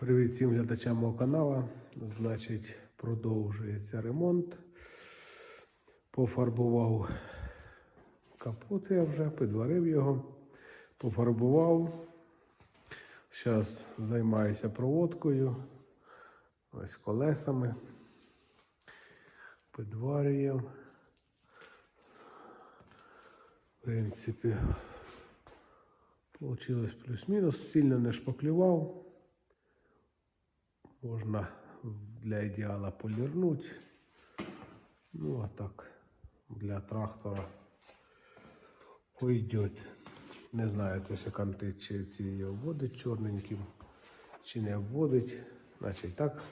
Привіт всім глядачам мого каналу. Значить, продовжується ремонт. Пофарбував капот я вже, підварив його, пофарбував. Зараз займаюся проводкою. Ось колесами. Підварюємо. В принципі, Получилось плюс-мінус, сильно не шпаклював. Можна для ідеала полірнути. Ну, а так, для трактора пойдет. Не знаю, це ще канти, чи ці її обводить чорненьким, чи не обводить. Значить так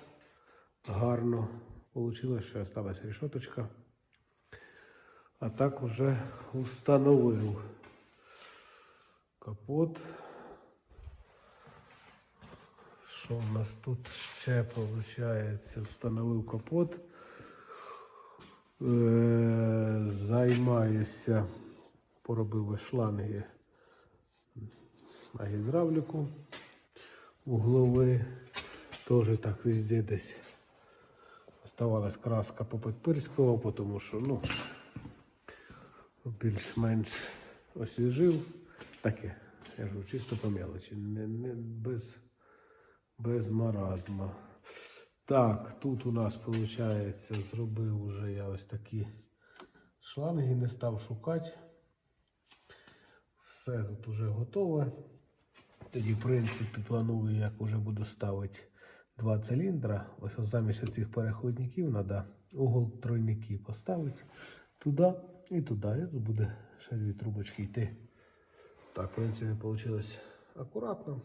гарно вийшло, що осталась решеточка. А так вже установив капот. Що в нас тут ще виходить? Встановив капот. Е, Займаюся, поробив шланги на гідравліку углові. Теж так везде десь оставалась краска по тому що ну, більш-менш освіжив. Таке, я кажу, чисто по мелочі, не, не без, без маразма. Так, тут у нас виходить, зробив уже я ось такі шланги, не став шукати. Все тут уже готове. Тоді, в принципі, планую, як вже буду ставити два циліндра. Ось замість цих переходників треба угол тройники поставити туди і туди. І тут буде ще дві трубочки йти. Так, в принципі, вийшло акуратно.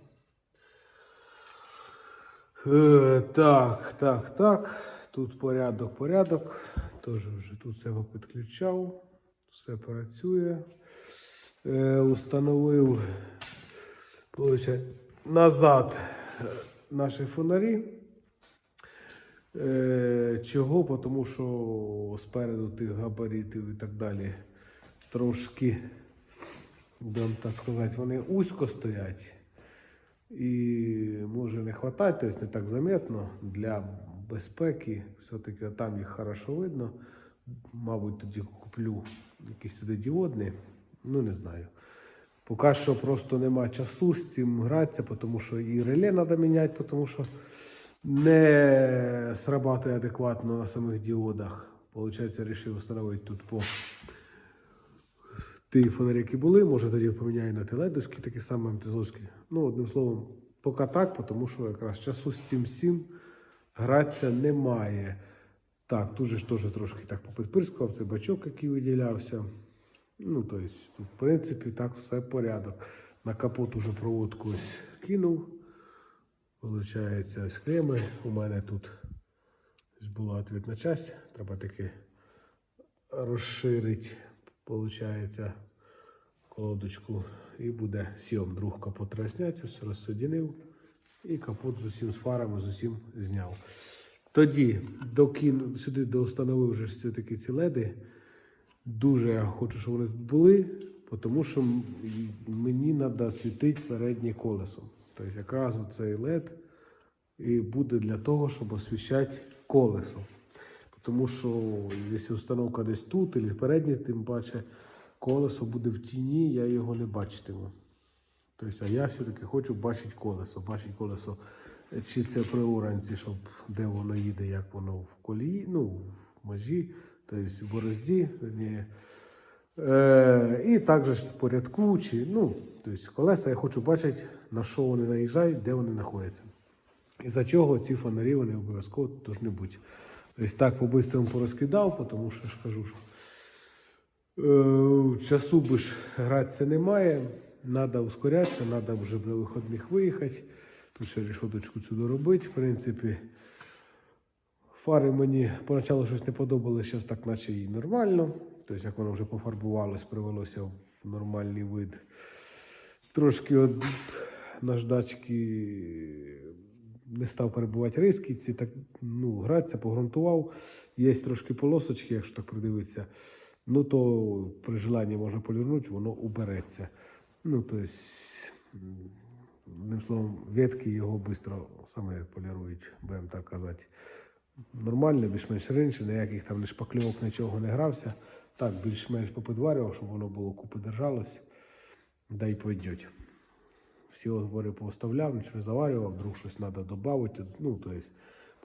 Е, так, так, так. Тут порядок, порядок. Теж вже тут все підключав. Все працює. Е, установив, назад е, наші фонарі. Е, чого? Тому що спереду тих габаритів і так далі трошки будемо так сказати, вони узько стоять. І може не вистачати, тобто не так заметно для безпеки. Все-таки там їх хорошо видно. Мабуть, тоді куплю якісь туди діодні. Ну, не знаю. Поки що просто нема часу з цим гратися, тому що і реле треба міняти, тому що не срабатує адекватно на самих діодах. Получається, вирішив встановити тут по ті фонарі, які були, може тоді поміняю на теледовські, такі самі МТЗовські. Ну, одним словом, поки так, тому що якраз часу з цим всім гратися немає. Так, тут же ж теж трошки так попідпирскував, це бачок, який виділявся. Ну, тобто, в принципі, так все порядок. На капот уже проводку ось кинув. Ось клеми. У мене тут була відповідна часть. Треба таки розширити, получається, колодочку. І буде сьом. Друг капот треба зняти. І капот з усім з фарами, з усім зняв. Тоді докину, сюди доустановив вже все-таки ці леди. Дуже я хочу, щоб вони тут були, тому що мені треба світити переднє колесо. Тобто якраз цей лед і буде для того, щоб освіщати колесо. Тому що якщо установка десь тут, або переднє, тим паче колесо буде в тіні, я його не бачитиму. Тобто, а я все-таки хочу бачити колесо. Бачити колесо, чи це при уранці, щоб де воно їде, як воно в колії, ну, в межі, тобто в борозді. Е, і також ж по рядку, чи, ну, тобто колеса я хочу бачити, на що вони наїжджають, де вони знаходяться. І за чого ці фонарі вони обов'язково повинні бути. Тобто так по-бистрому порозкидав, тому що ж кажу, що Е, Часу би ж гратися немає. Треба ускорятися, треба вже на виходних виїхати. Тут ще решеточку цю доробити, в принципі. Фари мені поначалу щось не подобалося, зараз так наче і нормально. Тобто, як воно вже пофарбувалось, привелося в нормальний вид. Трошки от наждачки не став перебувати риски, ці так ну, гратися, погрунтував. Є трошки полосочки, якщо так придивитися. Ну, то при желанні можна полірнути, воно убереться. Ну, тобто, Одним словом, ветки його швидко саме полірують, будемо так казати. Нормально, більш-менш раніше, ніяких там не шпакльовок, нічого не грався. Так, більш-менш попідварював, щоб воно було купи держалось, да й пойдеть. Всі отвори поставляв, нічого заварював, вдруг щось треба додати, ну, то есть,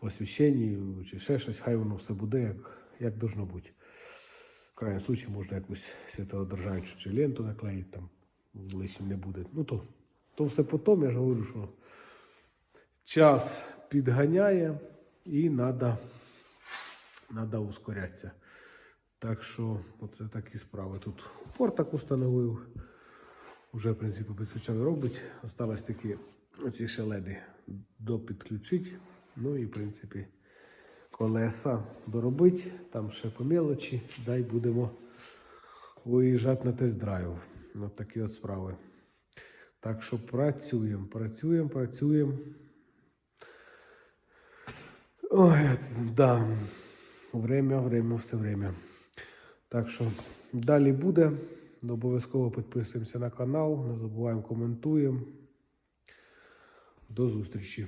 по освіщенню чи ще щось, хай воно все буде, як, як должно бути. В крайньому случае можна якусь світлодержаючу чи ленту наклеїти, там лишнім не буде. Ну то, то все потім, я ж говорю, що час підганяє і треба надо ускорятися. Так що, оце такі справи. Тут упор так установив. Вже, в принципі, підключав і робить. Осталось такі оці шеледи допідключити. Ну і, в принципі, колеса доробити. Там ще по мелочі. Дай будемо виїжджати на тест-драйв. Ось такі от справи. Так що працюємо, працюємо, працюємо. Ой, да. Время, время, все время. Так що далі буде. Обов'язково підписуємося на канал, не забуваємо коментуємо. До зустрічі.